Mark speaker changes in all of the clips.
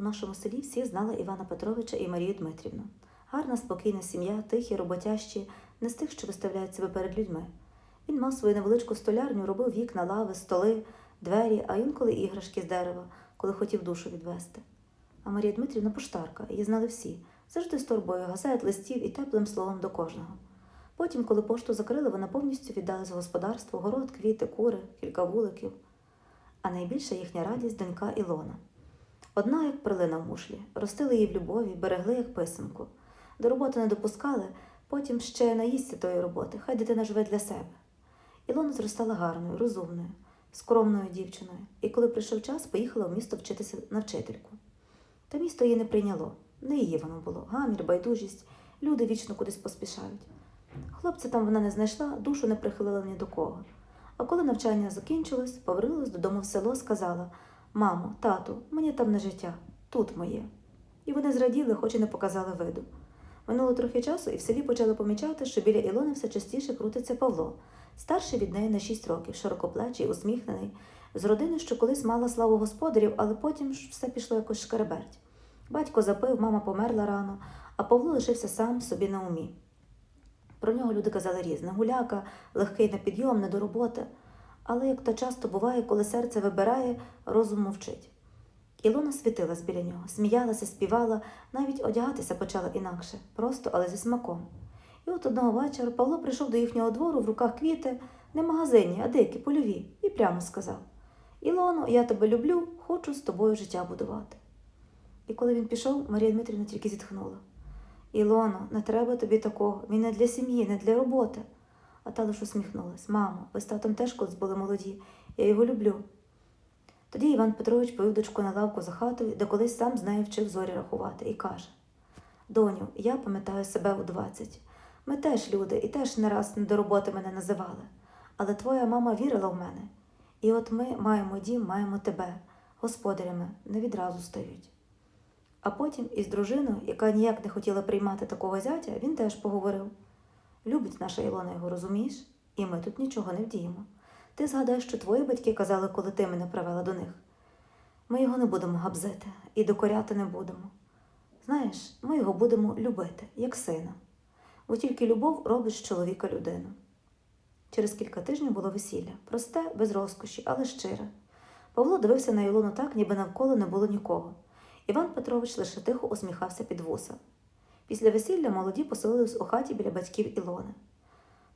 Speaker 1: У нашому селі всі знали Івана Петровича і Марію Дмитрівну. Гарна, спокійна сім'я, тихі, роботящі, не з тих, що виставляють себе перед людьми. Він мав свою невеличку столярню, робив вікна, лави, столи, двері, а інколи іграшки з дерева, коли хотів душу відвести. А Марія Дмитрівна поштарка, її знали всі, завжди з торбою газет, листів і теплим словом до кожного. Потім, коли пошту закрили, вона повністю віддалась господарству, город, квіти, кури, кілька вуликів. А найбільша їхня радість донька Ілона. Одна, як перлина в мушлі, ростили її в любові, берегли як писанку. До роботи не допускали, потім ще наїсться тої роботи, хай дитина живе для себе. Ілона зростала гарною, розумною, скромною дівчиною, і коли прийшов час, поїхала в місто вчитися на вчительку. Та місто її не прийняло, не її воно було, гамір, байдужість, люди вічно кудись поспішають. Хлопця там вона не знайшла, душу не прихилила ні до кого. А коли навчання закінчилось, повернулась додому в село, сказала Мамо, тату, мені там не життя, тут моє. І вони зраділи, хоч і не показали виду. Минуло трохи часу, і в селі почали помічати, що біля Ілони все частіше крутиться Павло, старший від неї на шість років, широкоплечий, усміхнений, з родини, що колись мала славу господарів, але потім ж все пішло якось шкереберть. Батько запив, мама померла рано, а Павло лишився сам собі на умі. Про нього люди казали різне гуляка, легкий на підйом, не до роботи. Але як то часто буває, коли серце вибирає, розум мовчить. Ілона світилась біля нього, сміялася, співала, навіть одягатися почала інакше, просто, але зі смаком. І от одного вечора Павло прийшов до їхнього двору в руках квіти, не магазинні, а дикі, польові, і прямо сказав: Ілоно, я тебе люблю, хочу з тобою життя будувати. І коли він пішов, Марія Дмитрівна тільки зітхнула. Ілоно, не треба тобі такого, він не для сім'ї, не для роботи. А та лише усміхнулась. Мамо, ви з татом теж колись були молоді, я його люблю. Тоді Іван Петрович повів дочку на лавку за хатою, де колись сам з нею вчив зорі рахувати, і каже: Доню, я пам'ятаю себе у двадцять. Ми теж люди, і теж не раз не до роботи мене називали. Але твоя мама вірила в мене. І от ми маємо дім, маємо тебе, господарями не відразу стають. А потім із дружиною, яка ніяк не хотіла приймати такого зятя, він теж поговорив. Любить наша Ілона його, розумієш? І ми тут нічого не вдіємо. Ти згадай, що твої батьки казали, коли ти мене привела до них. Ми його не будемо габзити і докоряти не будемо. Знаєш, ми його будемо любити, як сина. Бо тільки любов робить з чоловіка людину. Через кілька тижнів було весілля, просте, без розкоші, але щире. Павло дивився на Ілону так, ніби навколо не було нікого. Іван Петрович лише тихо усміхався під вуса. Після весілля молоді поселились у хаті біля батьків Ілони.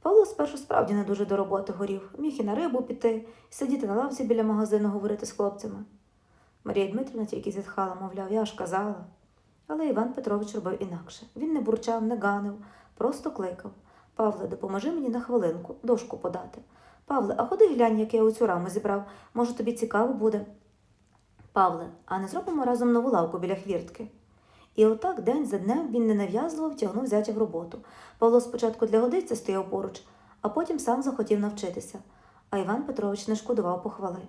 Speaker 1: Павло спершу справді не дуже до роботи горів, міг і на рибу піти, сидіти на лавці біля магазину говорити з хлопцями. Марія Дмитрівна тільки зітхала, мовляв, я ж казала. Але Іван Петрович робив інакше. Він не бурчав, не ганив, просто кликав. Павле, допоможи мені на хвилинку, дошку подати. Павле, а ходи глянь, як я оцю раму зібрав. Може, тобі цікаво буде. Павле, а не зробимо разом нову лавку біля хвіртки. І отак день за днем він ненав'язливо втягнув зятя в роботу. Павло спочатку для годиться стояв поруч, а потім сам захотів навчитися. А Іван Петрович не шкодував похвали.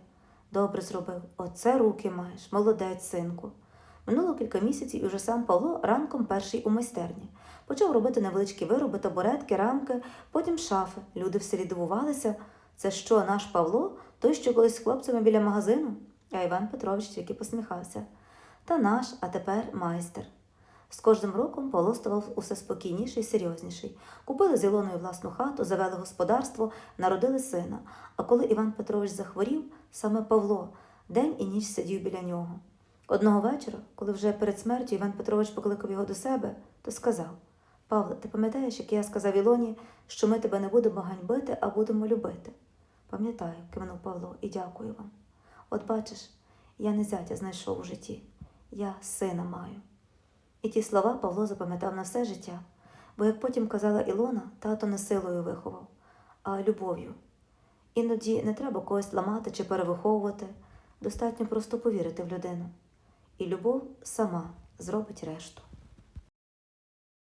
Speaker 1: Добре зробив, оце руки маєш, молодець, синку. Минуло кілька місяців і вже сам Павло ранком перший у майстерні. Почав робити невеличкі вироби, табуретки, рамки, потім шафи. Люди в селі дивувалися. Це що, наш Павло? Той, що колись з хлопцями біля магазину? А Іван Петрович тільки посміхався. Та наш, а тепер майстер. З кожним роком Павло ставав усе спокійніший і серйозніший. Купили з Ілоною власну хату, завели господарство, народили сина. А коли Іван Петрович захворів, саме Павло день і ніч сидів біля нього. Одного вечора, коли вже перед смертю Іван Петрович покликав його до себе, то сказав: Павле, ти пам'ятаєш, як я сказав Ілоні, що ми тебе не будемо ганьбити, а будемо любити? Пам'ятаю, кивнув Павло, і дякую вам. От бачиш, я не зятя знайшов у житті, я сина маю. І ті слова Павло запам'ятав на все життя, бо, як потім казала Ілона, тато не силою виховав, а любов'ю. Іноді не треба когось ламати чи перевиховувати, достатньо просто повірити в людину. І любов сама зробить решту.